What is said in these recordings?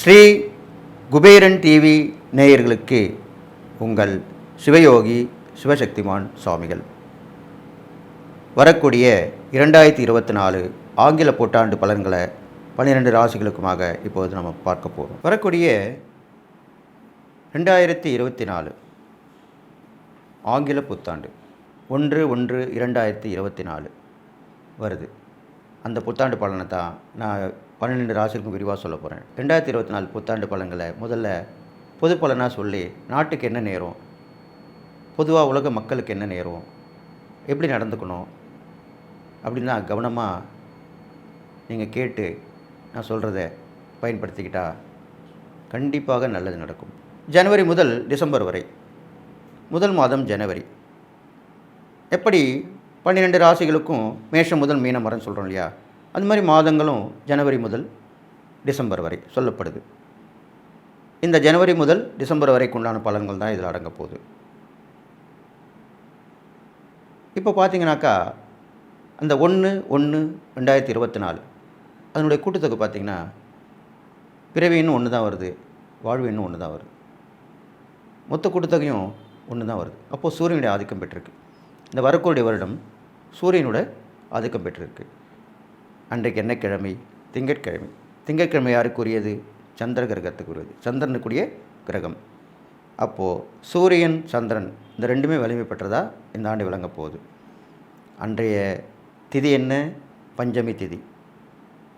Sri Kuberan TV நேயர்களுக்கு உங்கள் சிவயோகி சிவசக்திமான் சுவாமிகள். வரக்கூடிய இரண்டாயிரத்தி இருபத்தி நாலு ஆங்கில புத்தாண்டு பலன்களை பன்னிரெண்டு ராசிகளுக்குமாக இப்போது நம்ம பார்க்க போகிறோம் வரக்கூடிய ரெண்டாயிரத்தி இருபத்தி நாலு ஆங்கில புத்தாண்டு. ஒன்று ஒன்று இரண்டாயிரத்தி இருபத்தி நாலு வருது. அந்த புத்தாண்டு பலனை தான் நான் பன்னெண்டு ராசிக்கும் விரிவாக சொல்ல போகிறேன் ரெண்டாயிரத்தி இருபத்தி நாலு புத்தாண்டு பலன்களை முதல்ல பொது பலனாக சொல்லி நாட்டுக்கு என்ன நேரம்? பொதுவாக உலக மக்களுக்கு என்ன நேரம்? எப்படி நடந்துக்கணும்? அப்படின்னா கவனமாக நீங்கள் கேட்டு நான் சொல்கிறத பயன்படுத்திக்கிட்டால் கண்டிப்பாக நல்லது நடக்கும். ஜனவரி முதல் டிசம்பர் வரை முதல் மாதம் ஜனவரி எப்படி பன்னிரெண்டு ராசிகளுக்கும் மேஷம் முதல் மீனம் வரன்னு சொல்கிறோம் இல்லையா? அந்த மாதிரி மாதங்களும் ஜனவரி முதல் டிசம்பர் வரை சொல்லப்படுது. இந்த ஜனவரி முதல் டிசம்பர் வரைக்கு உண்டான பலன்கள் தான் இதில் அடங்க போகுது. இப்போ பார்த்தீங்கன்னாக்கா அந்த ஒன்று ஒன்று ரெண்டாயிரத்தி இருபத்தி நாலு அதனுடைய கூட்டத்தொகை பார்த்தீங்கன்னா பிறவின்னு ஒன்று தான் வருது வாழ்வின்னு ஒன்று தான் வருது. மொத்த கூட்டத்தொகையும் ஒன்று தான் வருது. அப்போது சூரியனுடைய ஆதிக்கம் பெற்றிருக்கு. இந்த வரக்கூடிய வருடம் சூரியனோட ஆதிக்கம் பெற்றிருக்கு. அன்றைக்கு என்ன கிழமை? திங்கட்கிழமை. திங்கட்கிழமை யாருக்குரியது? சந்திர கிரகத்துக்குரியது. சந்திரனுக்குரிய கிரகம். அப்போது சூரியன் சந்திரன் இந்த ரெண்டுமே வலிமை பெற்றதாக இந்த ஆண்டு விளங்க போகுது. அன்றைய திதி என்ன? பஞ்சமி திதி.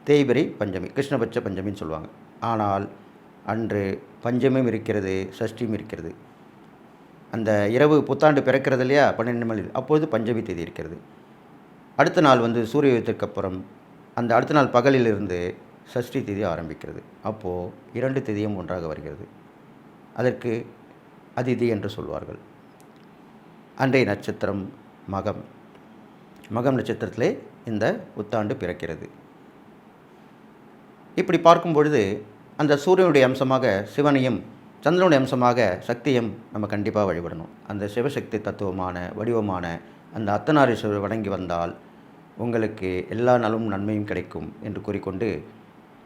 தேய்பிரை பஞ்சமி. கிருஷ்ணபட்ச பஞ்சமின்னு சொல்லுவாங்க. ஆனால் அன்று பஞ்சமியும் இருக்கிறது சஷ்டியும் இருக்கிறது. அந்த இரவு புத்தாண்டு பிறக்கிறது இல்லையா? பன்னெண்டு மணி அப்பொழுது பஞ்சமி தேதி இருக்கிறது. அடுத்த நாள் வந்து சூரிய உதயத்திற்கு அப்புறம் அந்த அடுத்த நாள் பகலிலிருந்து சஷ்டி தேதி ஆரம்பிக்கிறது. அப்போது இரண்டு திதியும் ஒன்றாக வருகிறது. அதற்கு அதிதி என்று சொல்வார்கள். அன்றைய நட்சத்திரம் மகம். மகம் நட்சத்திரத்திலே இந்த புத்தாண்டு பிறக்கிறது. இப்படி பார்க்கும் பொழுது அந்த சூரியனுடைய அம்சமாக சிவனையும் சந்திரனுடைய அம்சமாக சக்தியும் நம்ம கண்டிப்பாக வழிபடணும். அந்த சிவசக்தி தத்துவமான வடிவமான அந்த அத்தனாரீஸ்வரர் வணங்கி வந்தால் உங்களுக்கு எல்லா நலமும் நன்மையும் கிடைக்கும் என்று கூறிக்கொண்டு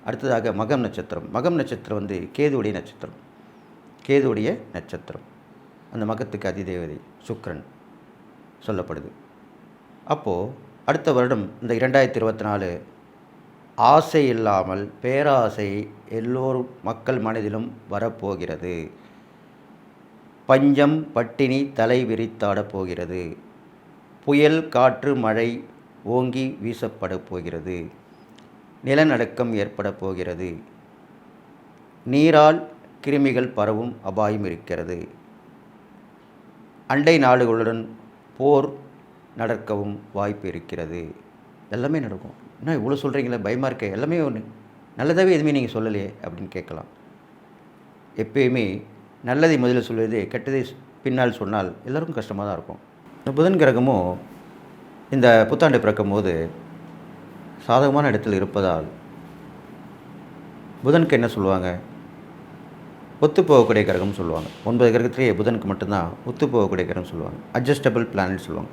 அடுத்ததாக மகம் நட்சத்திரம். மகம் நட்சத்திரம் வந்து கேதுவுடைய நட்சத்திரம். கேதுவுடைய நட்சத்திரம். அந்த மகத்துக்கு அதிதேவதை சுக்ரன் சொல்லப்படுது. அப்போது அடுத்த வருடம் இந்த இரண்டாயிரத்தி இருபத்தி நாலு ஆசை இல்லாமல் பேராசை எல்லோர் மக்கள் மனதிலும் வரப்போகிறது. பஞ்சம் பட்டினி தலை விரித்தாடப் போகிறது. புயல் காற்று மழை ஓங்கி வீசப்பட போகிறது. நிலநடுக்கம் ஏற்பட போகிறது. நீரால் கிருமிகள் பரவும் அபாயம் இருக்கிறது. அண்டை நாடுகளுடன் போர் நடக்கவும் வாய்ப்பு இருக்கிறது. எல்லாமே நடக்கும். என்ன இவ்வளோ சொல்கிறீங்களே பயமாக இருக்க. எல்லாமே ஒன்று நல்லதாகவே எதுவுமே நீங்கள் சொல்லலையே அப்படின்னு கேட்கலாம். எப்பயுமே நல்லதை முதல்ல சொல்வது கெட்டதை பின்னால் சொன்னால் எல்லோருக்கும் கஷ்டமாக தான் இருக்கும். இந்த புதன் கிரகமும் இந்த புத்தாண்டு பிறக்கும் போது சாதகமான இடத்தில் இருப்பதால் புதனுக்கு என்ன சொல்லுவாங்க? ஒத்து போகக்கூடிய கிரகம்னு சொல்லுவாங்க. ஒன்பது கிரகத்திலேயே புதனுக்கு மட்டும்தான் ஒத்து போகக்கூடிய கிரகம் சொல்லுவாங்க. அட்ஜஸ்டபிள் பிளானட் சொல்லுவாங்க.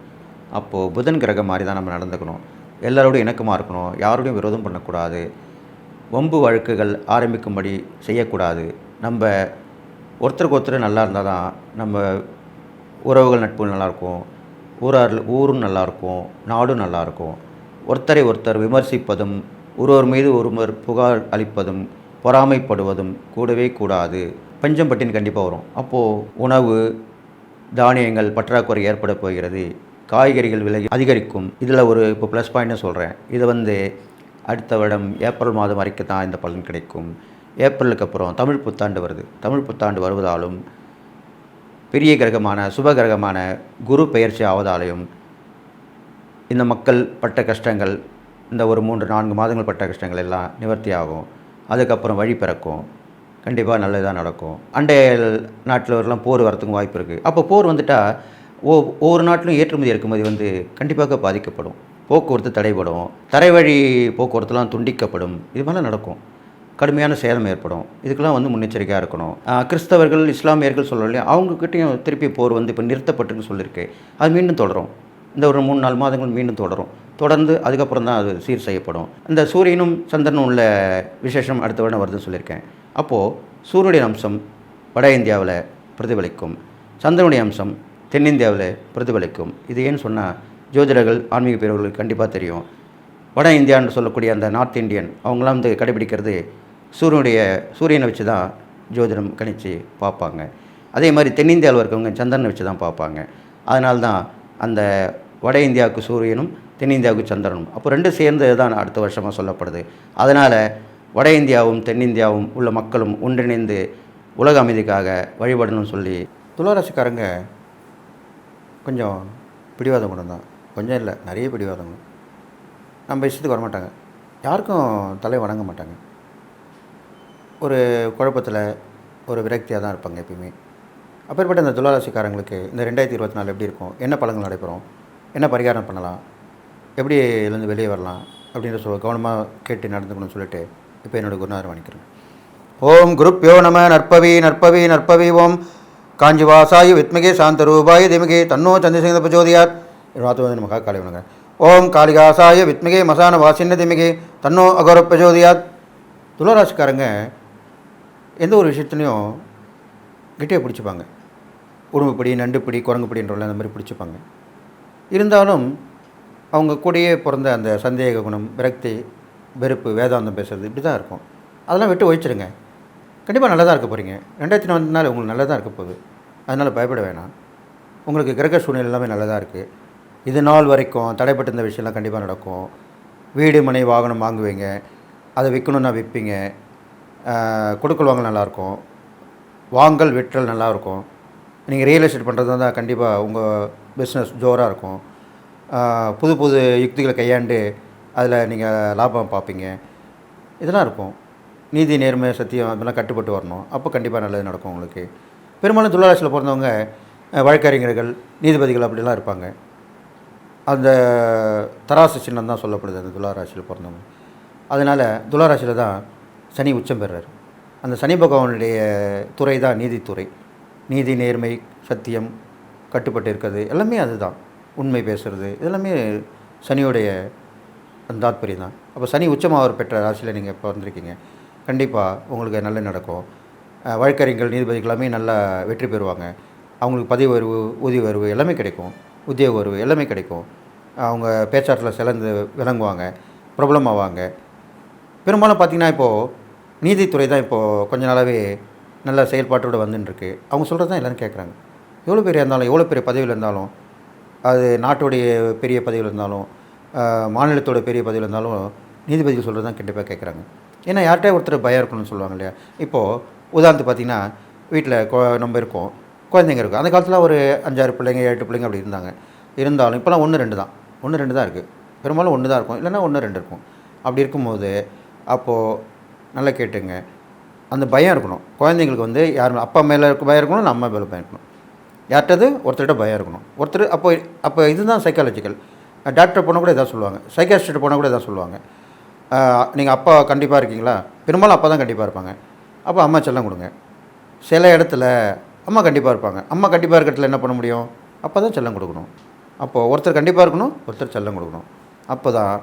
அப்போது புதன் கிரகம் மாதிரி தான் நம்ம நடந்துக்கணும். எல்லாரோடையும் இணக்கமாக இருக்கணும் யாரோடையும் விரோதம் பண்ணக்கூடாது வம்பு வழக்குகள் ஆரம்பிக்கும்படி செய்யக்கூடாது. நம்ம ஒருத்தருக்கு ஒருத்தர் நல்லா இருந்தால் தான் நம்ம உறவுகள் நட்பு நல்லாயிருக்கும் ஊரார் ஊரும் நல்லாயிருக்கும் நாடும் நல்லாயிருக்கும். ஒருத்தரை ஒருத்தர் விமர்சிப்பதும் ஒருவர் மீது ஒருவர் புகார் அளிப்பதும் பொறாமைப்படுவதும் கூடவே கூடாது. பஞ்சம் பட்டினி கண்டிப்பாக வரும். அப்போது உணவு தானியங்கள் பற்றாக்குறை ஏற்பட போகிறது. காய்கறிகள் விலை அதிகரிக்கும். இதில் ஒரு இப்போ ப்ளஸ் பாயிண்ட்னு சொல்கிறேன் இது வந்து அடுத்த வருடம் ஏப்ரல் மாதம் வரைக்கும் தான் இந்த பலன் கிடைக்கும். ஏப்ரலுக்கு அப்புறம் தமிழ் புத்தாண்டு வருது. தமிழ் புத்தாண்டு வருவதாலும் பெரிய கிரகமான சுப கிரகமான குரு பெயர்ச்சி ஆவதாலையும் இந்த மக்கள் பட்ட கஷ்டங்கள் இந்த ஒரு மூன்று நான்கு மாதங்கள் பட்ட கஷ்டங்கள் எல்லாம் நிவர்த்தி ஆகும். அதுக்கப்புறம் வழி பிறக்கும். கண்டிப்பாக நல்லதாக நடக்கும். அண்டைய நாட்டில் வரலாம் போர் வரத்துக்கும் வாய்ப்பு இருக்குது அப்போ போர் வந்துட்டால் ஓ ஒவ்வொரு நாட்டிலும் ஏற்றுமதி இறக்குமதி வந்து கண்டிப்பாக பாதிக்கப்படும். போக்குவரத்து தடைபடும். தரைவழி போக்குவரத்துலாம் துண்டிக்கப்படும். இது மாதிரிலாம் நடக்கும். கடுமையான சேதம் ஏற்படும். இதுக்கெல்லாம் வந்து முன்னெச்சரிக்கையாக இருக்கணும். கிறிஸ்தவர்கள் இஸ்லாமியர்கள் சொல்கிறோம் இல்லையா? அவங்கக்கிட்டையும் திருப்பி போர் வந்து இப்போ நிறுத்தப்பட்டுன்னு சொல்லியிருக்கு அது மீண்டும் தொடரும். இந்த ஒரு மூணு நாலு மாதங்கள் மீண்டும் தொடரும். தொடர்ந்து அதுக்கப்புறம் தான் அது சீர் செய்யப்படும். இந்த சூரியனும் சந்திரனும் உள்ள விசேஷம் அடுத்த வருடம் வருதுன்னு சொல்லியிருக்கேன். அப்போது சூரியனுடைய அம்சம் வட இந்தியாவில் பிரதிபலிக்கும். சந்திரனுடைய அம்சம் தென்னிந்தியாவில் பிரதிபலிக்கும். இது ஏன்னு சொன்னால் ஜோதிடர்கள் ஆன்மீக பிரிவுகளுக்கு கண்டிப்பாக தெரியும். வட இந்தியான்னு சொல்லக்கூடிய அந்த நார்த் இந்தியன் அவங்களாம் வந்து கடைபிடிக்கிறது சூரியனுடைய சூரியனை வச்சு தான் ஜோதிடம் கணிச்சு பார்ப்பாங்க. அதே மாதிரி தென்னிந்தியாவில் இருக்கவங்க சந்திரனை வச்சு தான் பார்ப்பாங்க. அதனால தான் அந்த வட இந்தியாவுக்கு சூரியனும் தென்னிந்தியாவுக்கு சந்திரனும். அப்போ ரெண்டும் சேர்ந்து தான் அடுத்த வருஷமாக சொல்லப்படுது. அதனால் வட இந்தியாவும் தென்னிந்தியாவும் உள்ள மக்களும் ஒன்றிணைந்து உலக அமைதிக்காக வழிபடணும்னு சொல்லி துளாராசிக்காரங்க கொஞ்சம் பிடிவாதம் குணம் தான் கொஞ்சம் இல்லை நிறைய பிடிவாதம் குணம் நம்ம இஷ்டத்துக்கு வரமாட்டாங்க. யாருக்கும் தலை வணங்க மாட்டாங்க. ஒரு குழப்பத்தில் ஒரு விரக்தியாக தான் இருப்பாங்க எப்பயுமே. அப்பேற்பட்ட இந்த துளாராசிக்காரங்களுக்கு இந்த ரெண்டாயிரத்தி இருபத்தி நாலு எப்படி இருக்கும்? என்ன பழங்கள் நடைபெறும்? என்ன பரிகாரம் பண்ணலாம்? எப்படி இதுலேருந்து வெளியே வரலாம்? அப்படின்ற சொல் கவனமாக கேட்டு நடந்துக்கணும்னு சொல்லிட்டு இப்போ என்னோடய குருநாதர் வணிக்கிறேன். ஓம் குருப்யோ நம நற்பவி நற்பவி நற்பவி ஓம். காஞ்சிவாசாயு வித்மகே சாந்தரூபாய திமகே தன்னோ சந்திரசேகர பிரச்சோதியாத் ராத்துவதி நமகா காலை வணக்கம் ஓம் காளிகாசாய வித்மகே மசான வாசின்ன திமிகே தன்னோ அகோர பிரச்சோதியாத் துளராசிக்காரங்க எந்த ஒரு விஷயத்துலையும் கிட்டே பிடிச்சிப்பாங்க உடும்புப்படி நண்டுப்பிடி குரங்குப்பிடின்றவங்கள அந்த மாதிரி பிடிச்சிப்பாங்க. இருந்தாலும் அவங்க கூடயே பிறந்த அந்த சந்தேக குணம் விரக்தி வெறுப்பு வேதாந்தம் பேசுறது இப்படி தான் இருக்கும். அதெல்லாம் விட்டு ஒழிச்சிடுங்க கண்டிப்பாக நல்லா தான் இருக்க போகிறீங்க ரெண்டாயிரத்தி நாலு நாள் உங்களுக்கு தான் இருக்க போகுது. அதனால் பயப்பட வேணாம். உங்களுக்கு கிரக சூழ்நிலை எல்லாமே நல்லதாக இருக்குது இது நாள் வரைக்கும் தடைப்பட்டு இந்த விஷயம்லாம் கண்டிப்பாக நடக்கும். வீடு மனை வாகனம் வாங்குவீங்க. அதை விற்கணுன்னா விற்பீங்க கொடுக்கல் வாங்கல் நல்லாயிருக்கும். வாங்கல் விற்றல் நல்லாயிருக்கும். நீங்கள் ரியல் எஸ்டேட் பண்ணுறது தான் கண்டிப்பாக உங்கள் பிஸ்னஸ் ஜோராக இருக்கும். புது புது யுக்திகளை கையாண்டு அதில் நீங்கள் லாபம் பார்ப்பீங்க. இதெல்லாம் இருக்கும். நீதி நேர்மை சத்தியம் அதெல்லாம் கட்டுப்பட்டு வரணும். அப்போ கண்டிப்பாக நல்லது நடக்கும் உங்களுக்கு. பெரும்பாலும் துளாராசியில் பிறந்தவங்க வழக்கறிஞர்கள் நீதிபதிகள் அப்படிலாம் இருப்பாங்க. அந்த தராசு சின்னம் தான் சொல்லப்படுது அந்த துளாராசியில் பிறந்தவங்க. அதனால் துளாராசியில் தான் சனி உச்சம் பெறார். அந்த சனி பகவானுடைய துறை தான் நீதித்துறை. நீதி நேர்மை சத்தியம் கட்டுப்பட்டு இருக்கிறது. எல்லாமே அதுதான். உண்மை பேசுறது. இதெல்லாமே சனியுடைய அந்த தாத்பரியம் தான். அப்போ சனி உச்சமாவர் பெற்ற ராசியில் நீங்கள் இப்போ வந்திருக்கீங்க கண்டிப்பாக உங்களுக்கு நல்லது நடக்கும். வழக்கறிஞர்கள் நீதிபதிகள் எல்லாமே நல்லா வெற்றி பெறுவாங்க. அவங்களுக்கு பதவி உயர்வு ஊதிய உயர்வு எல்லாமே கிடைக்கும். உத்தியோக உயர்வு எல்லாமே கிடைக்கும். அவங்க பேச்சாற்றில் சிறந்து விளங்குவாங்க பிரபலமாவாங்க. பெரும்பாலும் பார்த்திங்கன்னா இப்போது நீதித்துறை தான் இப்போது கொஞ்ச நாளாகவே நல்ல செயல்பாட்டோடு வந்துட்டுருக்கு அவங்க சொல்கிறது தான் எல்லோரும் கேட்குறாங்க. எவ்வளோ பெரிய இருந்தாலும் எவ்வளோ பெரிய பதவியில் இருந்தாலும் அது நாட்டுடைய பெரிய பதவியில் இருந்தாலும் மாநிலத்தோட பெரிய பதவியில் இருந்தாலும் நீதிபதிகள் சொல்கிறது தான் கண்டிப்பாக கேட்குறாங்க. ஏன்னா யார்கிட்டயே ஒருத்தர் பயம் இருக்கணும்னு சொல்லுவாங்க இல்லையா? இப்போது உதாரணத்துக்கு பார்த்தீங்கன்னா வீட்டில் நம்ம இருக்கோம். குழந்தைங்க இருக்கும். அந்த காலத்தில் ஒரு அஞ்சாறு பிள்ளைங்க எட்டு பிள்ளைங்க அப்படி இருந்தாங்க. இருந்தாலும் இப்போலாம் ஒன்று ரெண்டு தான். ஒன்று ரெண்டு தான் இருக்குது பெரும்பாலும் ஒன்று தான் இருக்கும். இல்லைன்னா ஒன்று ரெண்டு இருக்கும். அப்படி இருக்கும்போது அப்போது நல்லா கேட்டுங்க. அந்த பயம் இருக்கணும். குழந்தைங்களுக்கு வந்து யார் அப்பா மேலே இருக்க பயம் இருக்கணும் நம்ம மேலே பயம் இருக்கணும். யார்கிட்டது? ஒருத்தர்கிட்ட பயம் இருக்கணும். ஒருத்தர் அப்போ அப்போ இதுதான் சைக்காலஜிக்கல் டாக்டர் போனால் கூட இதான் சொல்லுவாங்க. சைக்காஸ்ட்ரிட்ட போனால் கூட இதான் சொல்லுவாங்க. நீங்கள் அப்பா கண்டிப்பாக இருக்கீங்களா? பெரும்பாலும் அப்பா தான் கண்டிப்பாக இருப்பாங்க. அப்போ அம்மா செல்லம் கொடுங்க. சில இடத்துல அம்மா கண்டிப்பாக இருப்பாங்க. அம்மா கண்டிப்பாக இருக்கிறதுல என்ன பண்ண முடியும்? அப்போ தான் செல்லம் கொடுக்கணும். அப்போது ஒருத்தர் கண்டிப்பாக இருக்கணும் ஒருத்தர் செல்லம் கொடுக்கணும். அப்போ தான்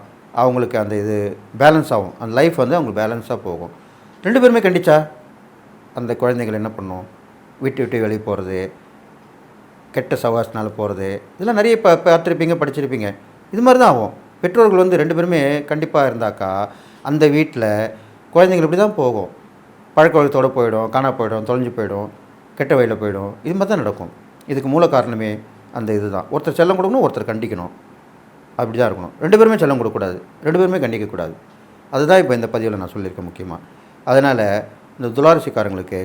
அவங்களுக்கு அந்த இது பேலன்ஸ் ஆகும். அந்த லைஃப் வந்து அவங்களுக்கு பேலன்ஸாக போகும். ரெண்டு பேருமே கண்டிச்சா? அந்த குழந்தைகள் என்ன பண்ணும்? விட்டு விட்டு வெளியே போகிறது கெட்ட சவாசனால போகிறது இதெல்லாம் நிறைய இப்போ பார்த்துருப்பீங்க படிச்சிருப்பீங்க. இது மாதிரி தான் ஆகும். பெற்றோர்கள் வந்து ரெண்டு பேருமே கண்டிப்பாக இருந்தாக்கா அந்த வீட்டில் குழந்தைங்கள் இப்படி தான் போகும். பழக்க வழக்கத்தோடு போயிடும் காணா போயிடும் தொலைஞ்சு போயிடும் கெட்ட வழியில் போயிடும். இது மாதிரி தான் நடக்கும். இதுக்கு மூல காரணமே அந்த இது தான் ஒருத்தர் செல்லம் கொடுக்கணும் ஒருத்தர் கண்டிக்கணும். அப்படி தான் இருக்கணும். ரெண்டு பேருமே செல்லம் கொடுக்கக்கூடாது. ரெண்டு பேருமே கண்டிக்கக்கூடாது. அதுதான் இப்போ இந்த பதிவில் நான் சொல்லியிருக்கேன் முக்கியமாக அதனால் இந்த துளாரசிக்காரங்களுக்கு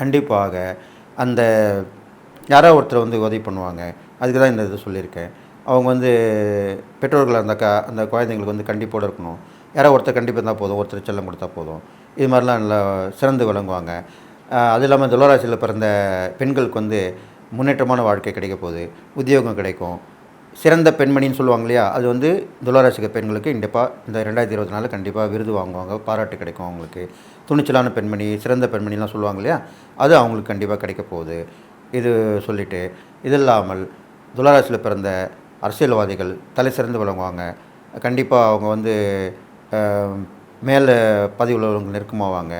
கண்டிப்பாக அந்த யாரோ ஒருத்தர் வந்து உதவி பண்ணுவாங்க. அதுக்கு தான் இந்த இது சொல்லியிருக்கேன். அவங்க வந்து பெற்றோர்களாக இருந்தாக்கா அந்த குழந்தைங்களுக்கு வந்து கண்டிப்போடு இருக்கணும். யாரோ ஒருத்தர் கண்டிப்பாக இருந்தால் போதும் ஒருத்தர் செல்லம் கொடுத்தா போதும். இது மாதிரிலாம் நல்லா சிறந்து விளங்குவாங்க. அது இல்லாமல் துளராசியில் பிறந்த பெண்களுக்கு வந்து முன்னேற்றமான வாழ்க்கை கிடைக்க போகுது. உத்தியோகம் கிடைக்கும். சிறந்த பெண்மணின்னு சொல்லுவாங்க இல்லையா? அது வந்து துளாராசிக பெண்களுக்கு கண்டிப்பாக இந்த ரெண்டாயிரத்தி இருபத்தி நாலு கண்டிப்பாக விருது வாங்குவாங்க பாராட்டு கிடைக்கும் அவங்களுக்கு. துணிச்சலான பெண்மணி சிறந்த பெண்மணிலாம் சொல்லுவாங்க இல்லையா? அது அவங்களுக்கு கண்டிப்பாக கிடைக்க போகுது. இது சொல்லிவிட்டு இது இல்லாமல் துளராசியில் பிறந்த அரசியல்வாதிகள் தலை சிறந்து விளங்குவாங்க. கண்டிப்பாக அவங்க வந்து மேலே பதவி உள்ளவங்க நெருக்கமாவாங்க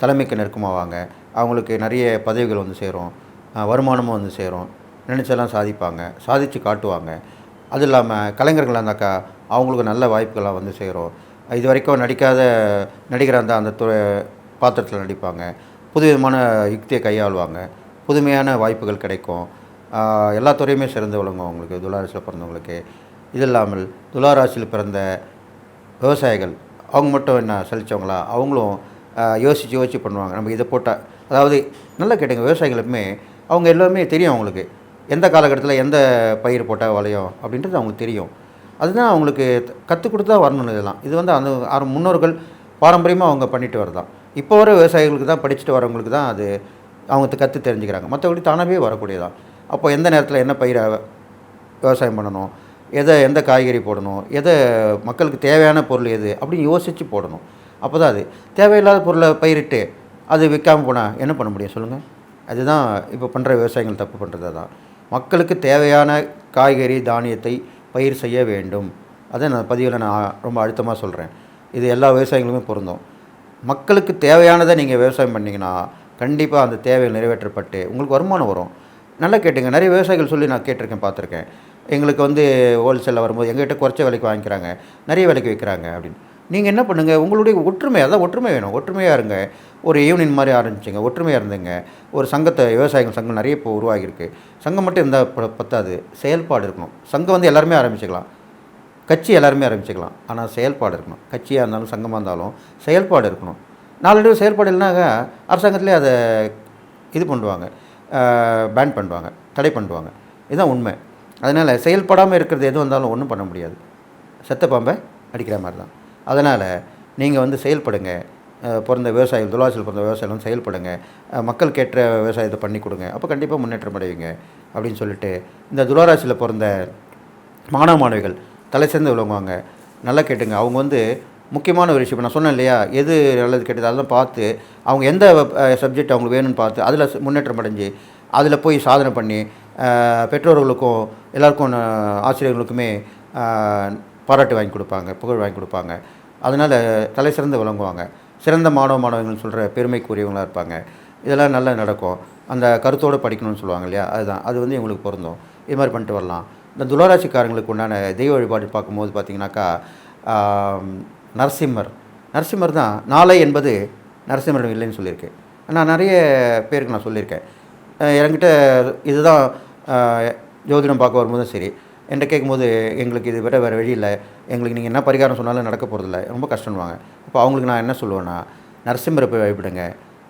தலைமைக்கு நெருக்கமாவாங்க. அவங்களுக்கு நிறைய பதவிகள் வந்து சேரும் வருமானமும் வந்து சேரும். நினச்செல்லாம் சாதிப்பாங்க சாதித்து காட்டுவாங்க. அது இல்லாமல் கலைஞர்களாக இருந்தாக்கா அவங்களுக்கு நல்ல வாய்ப்புகள்லாம் வந்து சேரும். இது வரைக்கும் நடிக்காத நடிகராக இருந்தால் அந்த துறை பாத்திரத்தில் நடிப்பாங்க. புதுவிதமான யுக்தியை கையாளுவாங்க. புதுமையான வாய்ப்புகள் கிடைக்கும். எல்லா துறையுமே சிறந்து விளங்கும் அவங்களுக்கு துளாராசியில் பிறந்தவங்களுக்கு. இது இல்லாமல் துளாராசியில் பிறந்த விவசாயிகள் அவங்க மட்டும் என்ன சலிச்சவங்களா? அவங்களும் யோசித்து யோசித்து பண்ணுவாங்க. நம்ம இதை போட்டால் அதாவது நல்லா கேட்டுங்க விவசாயிகளுமே அவங்க எல்லாமே தெரியும் அவங்களுக்கு. எந்த காலகட்டத்தில் எந்த பயிர் போட்டால் விளையும் அப்படின்றது அவங்களுக்கு தெரியும். அதுதான் அவங்களுக்கு கற்றுக் கொடுத்து தான் வரணும் இதெல்லாம். இது வந்து அந்த ஆறு முன்னோர்கள் பாரம்பரியமாக அவங்க பண்ணிட்டு வரதான். இப்போ வர விவசாயிகளுக்கு தான் படிச்சுட்டு வரவங்களுக்கு தான் அது அவங்க கற்று தெரிஞ்சுக்கிறாங்க. மற்றபடி தானாகவே வரக்கூடியதான். அப்போ எந்த நேரத்தில் என்ன பயிரை விவசாயம் பண்ணணும்? எதை எந்த காய்கறி போடணும்? எதை மக்களுக்கு தேவையான பொருள் எது? அப்படின்னு யோசித்து போடணும். அப்போ தான் அது. தேவையில்லாத பொருளை பயிரிட்டு அது விற்காமல் போனால் என்ன பண்ண முடியும்? சொல்லுங்கள் அதுதான் இப்போ பண்ணுற விவசாயிகள் தப்பு பண்ணுறது தான். மக்களுக்கு தேவையான காய்கறி தானியத்தை பயிர் செய்ய வேண்டும். அதை நான் பதிவில் நான் ரொம்ப அழுத்தமாக சொல்கிறேன் இது எல்லா விவசாயிகளுமே பொருந்தும். மக்களுக்கு தேவையானதை நீங்கள் விவசாயம் பண்ணிங்கன்னா கண்டிப்பாக அந்த தேவைகள் நிறைவேற்றப்பட்டு உங்களுக்கு வருமானம் வரும். நல்லா கேட்டுங்க. நிறைய விவசாயிகள் சொல்லி நான் கேட்டிருக்கேன் பார்த்துருக்கேன். எங்களுக்கு வந்து ஹோல்சேலில் வரும்போது எங்ககிட்ட குறைச்ச விலைக்கு வாங்கிக்கிறாங்க நிறைய விலைக்கு விற்கிறாங்க அப்படின்னு. நீங்கள் என்ன பண்ணுங்கள் உங்களுடைய ஒற்றுமை அதான் ஒற்றுமை வேணும். ஒற்றுமையாக இருங்க. ஒரு யூனியன் மாதிரி ஆரம்பிச்சிங்க. ஒற்றுமையாக இருந்துங்க. ஒரு சங்கத்தை விவசாயிகள் சங்கம் நிறைய இப்போ உருவாகியிருக்கு. சங்கம் மட்டும் இருந்தால் ப- பத்தாது. செயல்பாடு இருக்கணும். சங்கம் வந்து எல்லாருமே ஆரம்பிச்சுக்கலாம். கட்சி எல்லாருமே ஆரம்பிச்சுக்கலாம். ஆனால் செயல்பாடு இருக்கணும். கட்சியாக இருந்தாலும் சங்கமாக இருந்தாலும் செயல்பாடு இருக்கணும். நாலு செயல்பாடு இல்லைனாக்கா அரசாங்கத்திலே அதை இது பண்ணுவாங்க. பேன் பண்ணுவாங்க தடை பண்ணுவாங்க. இதுதான் உண்மை. அதனால் செயல்படாமல் இருக்கிறது எது வந்தாலும் ஒன்றும் பண்ண முடியாது. செத்த பாம்பை அடிக்கிற மாதிரி தான் அதனால் நீங்கள் வந்து செயல்படுங்க. பிறந்த விவசாயிகள் துளாசியில் பிறந்த விவசாயிகளும் செயல்படுங்க. மக்கள் கேட்ட விவசாயத்தை பண்ணி கொடுங்க. அப்போ கண்டிப்பாக முன்னேற்றம் அடைவீங்க அப்படின்னு சொல்லிட்டு இந்த துளாராசியில் பிறந்த மாணவ மாணவிகள் தலை சேர்ந்து விளங்குவாங்க. நல்லா கேட்டுங்க. அவங்க வந்து முக்கியமான ஒரு விஷயம். நான் சொன்னேன் இல்லையா? எது நல்லது கெட்டது அதெல்லாம் பார்த்து அவங்க எந்த சப்ஜெக்ட் அவங்களுக்கு வேணும்னு பார்த்து அதில் முன்னேற்றம் அடைஞ்சு அதில் போய் சாதனை பண்ணி பெற்றோர்களுக்கும் எல்லாருக்கும் ஆசிரியர்களுக்குமே பாராட்டு வாங்கி கொடுப்பாங்க புகழ் வாங்கி கொடுப்பாங்க. அதனால் தலை சிறந்து விளங்குவாங்க. சிறந்த மாணவ மாணவர்கள் சொல்கிற பெருமைக்குரியவங்களாக இருப்பாங்க. இதெல்லாம் நல்லா நடக்கும். அந்த கருத்தோடு படிக்கணும்னு சொல்லுவாங்க இல்லையா? அதுதான். அது வந்து எங்களுக்கு பொருந்தும். இது மாதிரி பண்ணிட்டு வரலாம். இந்த துளராசிக்காரங்களுக்கு உண்டான தெய்வ வழிபாடு பார்க்கும்போது பார்த்திங்கனாக்கா நரசிம்மர். நரசிம்மர் தான் நாளை என்பது நரசிம்மர் இல்லைன்னு சொல்லியிருக்கு. நான் நிறைய பேருக்கு நான் சொல்லியிருக்கேன். என்கிட்ட இதுதான் ஜோதிடம் பார்க்க வரும்போதும் சரி என்கிட்ட கேட்கும்போது எங்களுக்கு இது விட வேறு வழியில் எங்களுக்கு நீங்கள் என்ன பரிகாரம் சொன்னாலும் நடக்க போகிறதில்ல ரொம்ப கஷ்டம்வாங்க அப்போ அவங்களுக்கு நான் என்ன சொல்லுவேன்னா நரசிம்மரை போய் வழிபடுங்க.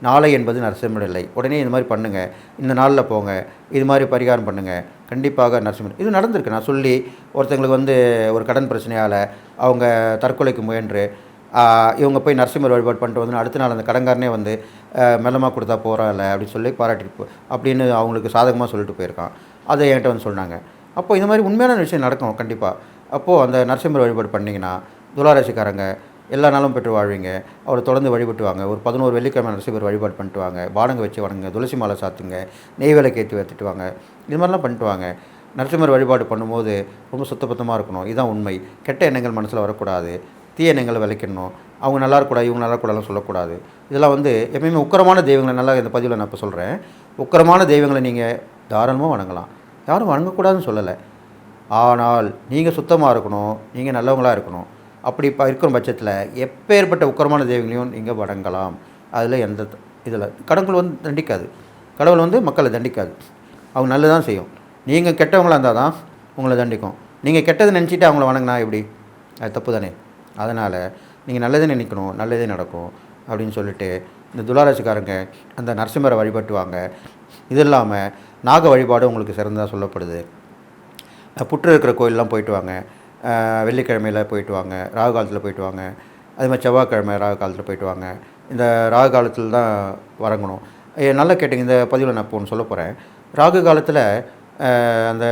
நாளை என்பது நரசிம்மர் இல்லை. உடனே இந்த மாதிரி பண்ணுங்கள் இந்த நாளில் போங்க. இது மாதிரி பரிகாரம் பண்ணுங்கள் கண்டிப்பாக நரசிம்மன். இது நடந்திருக்கு. நான் சொல்லி ஒருத்தங்களுக்கு வந்து ஒரு கடன் பிரச்சனையால் அவங்க தற்கொலைக்கு முயன்று இவங்க போய் நரசிம்மர் வழிபாடு பண்ணிட்டு வந்து அடுத்த நாள் அந்த கடன்காரனே வந்து மெல்லமாக கொடுத்தா போகிறாள் அப்படின்னு சொல்லி பாராட்டிட்டு அப்படின்னு அவங்களுக்கு சாதகமாக சொல்லிட்டு போயிருக்கான். அதை என்கிட்ட வந்து சொன்னாங்க. அப்போ இந்த மாதிரி உண்மையான விஷயம் நடக்கும் கண்டிப்பாக அப்போது அந்த நரசிம்மர் வழிபாடு பண்ணிங்கன்னா துளாராசிக்காரங்க எல்லா நாளும் பெற்று வாழ்வீங்க. அவரை தொடர்ந்து வழிபட்டுவாங்க. ஒரு பதினோரு வெள்ளிக்கிழமை நரசிம்மர் வழிபாடு பண்ணிட்டு வாங்க பானங்க வச்சு வணங்குங்க. துளசி மாலை சாத்துங்க. நெய் விளக்கு ஏற்றி வைத்துட்டு வாங்க இது மாதிரிலாம் பண்ணிட்டு வாங்க நரசிம்மர் வழிபாடு பண்ணும்போது ரொம்ப சுத்தபத்தமாக இருக்கணும். இதுதான் உண்மை. கெட்ட எண்ணங்கள் மனசில் வரக்கூடாது. தீய எண்ணங்களை விளைக்கணும். அவங்க நல்லா இருக்கக்கூடாது இவங்க நல்லா இருக்கக்கூடாதுன்னு சொல்லக்கூடாது. இதெல்லாம் வந்து எப்பயுமே உக்கரமான தெய்வங்களை நல்லா இந்த பதிவில் நான் இப்போ சொல்கிறேன் உக்கரமான தெய்வங்களை நீங்கள் தாராளமாக வணங்கலாம். யாரும் வணங்கக்கூடாதுன்னு சொல்லலை. ஆனால் நீங்கள் சுத்தமாக இருக்கணும். நீங்கள் நல்லவங்களா இருக்கணும். அப்படி இப்போ இருக்கிற பட்சத்தில் எப்பேற்பட்ட உக்கரமான தெய்வங்களையும் நீங்கள் வணங்கலாம். அதில் எந்த இதில் கடவுள் வந்து தண்டிக்காது. கடவுள் வந்து மக்களை தண்டிக்காது. அவங்க நல்லதான் செய்யும். நீங்கள் கெட்டவங்களாக இருந்தால் தான் உங்களை தண்டிக்கும். நீங்கள் கெட்டதை நினச்சிட்டு அவங்கள வணங்கினா எப்படி? அது தப்பு தானே அதனால் நீங்கள் நல்லதே நினைக்கணும் நல்லதே நடக்கும் அப்படின்னு சொல்லிட்டு இந்த துளாராசிக்காரங்க அந்த நரசிம்மரை வழிபட்டுவாங்க. இது இல்லாமல் நாக வழிபாடு உங்களுக்கு சிறந்ததாக சொல்லப்படுது. புற்று இருக்கிற கோயிலெலாம் போயிட்டு வாங்க. வெள்ளிக்கிழமையில் போயிட்டு வாங்க ராகு காலத்தில் போயிட்டு வாங்க. அதே மாதிரி செவ்வாய்க்கிழமை ராகு காலத்தில் போயிட்டு வாங்க. இந்த ராகு காலத்தில் தான் வரங்கணும். நல்லா கேட்டிங்க இந்த பதிவில் நான் இப்போ சொல்ல போகிறேன் ராகு காலத்தில் அந்த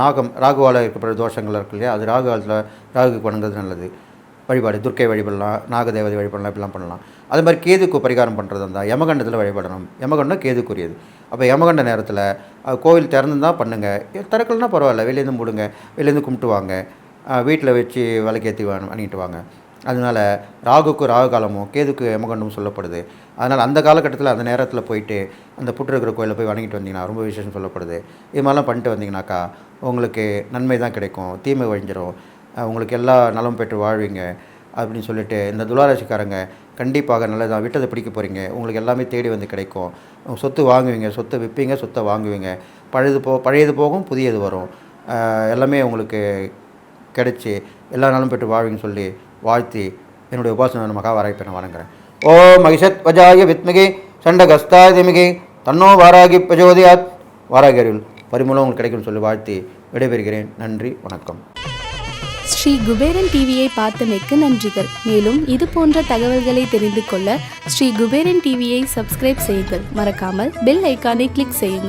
நாகம் ராகுவால் இருக்கப்படுற தோஷங்கள் இருக்கு இல்லையா? அது ராகு காலத்தில் ராகுக்கு வணங்குறது நல்லது. வழிபாடு துர்க்கை வழிபடலாம் நாகதேவதை வழிபடலாம் இப்படிலாம் பண்ணலாம். அது மாதிரி கேதுக்கு பரிகாரம் பண்ணுறது இருந்தால் யமகண்டத்தில் வழிபடணும். யமகண்டம் கேதுக்குரியது. அப்போ யமகண்ட நேரத்தில் கோவில் தான் பண்ணுங்கள் திறக்கலன்னா பரவாயில்ல. வெளியேருந்து மூடுங்க. வெளியேருந்து கும்பிட்டு வாங்க. வீட்டில் வச்சு விளக்கேற்றி வாங்கிட்டு வாங்க. அதனால் ராகுக்கு ராகு காலமும் கேதுக்கு யமகண்டமும் சொல்லப்படுது. அதனால் அந்த காலகட்டத்தில் அந்த நேரத்தில் போயிட்டு அந்த புற்று இருக்கிற கோயிலில் போய் வணங்கிட்டு வந்தீங்கன்னா ரொம்ப விசேஷம் சொல்லப்படுது. இது மாதிரிலாம் பண்ணிட்டு வந்தீங்கன்னாக்கா உங்களுக்கு நன்மை தான் கிடைக்கும். தீமை வழிஞ்சிரும். உங்களுக்கு எல்லா நலம் பெற்று வாழ்வீங்க. அப்படின்னு சொல்லிட்டு இந்த துளாராசிக்காரங்க கண்டிப்பாக நல்லதாக விட்டதை பிடிக்க போகிறீங்க உங்களுக்கு எல்லாமே தேடி வந்து கிடைக்கும். சொத்து வாங்குவீங்க சொத்தை விற்பீங்க சொத்தை வாங்குவீங்க. பழையது போ பழையது போகும் புதியது வரும். எல்லாமே உங்களுக்கு கிடைச்சி எல்லா நாளும் பெற்று வாழ்வின்னு சொல்லி வாழ்த்தி என்னுடைய உபாசன மகா வாராய்ப்பை வணங்குறேன். ஓ மகிஷத் வஜாய வித்மிகி சண்டகஸ்தாதிமிகி தன்னோ வாராகி பிரஜோதயாத். வாராகி அருள். பரிமளம் உங்களுக்கு கிடைக்கும்னு சொல்லி வாழ்த்தி விடைபெறுகிறேன். நன்றி வணக்கம். ஸ்ரீ குபேரன் டிவியை பார்த்தமைக்கு நன்றிகள். மேலும் இது போன்ற தகவல்களை தெரிந்து கொள்ள ஸ்ரீ குபேரன் டிவியை சப்ஸ்கிரைப் செய்யுங்கள். மறக்காமல் பெல் ஐக்கானை கிளிக் செய்யுங்கள்.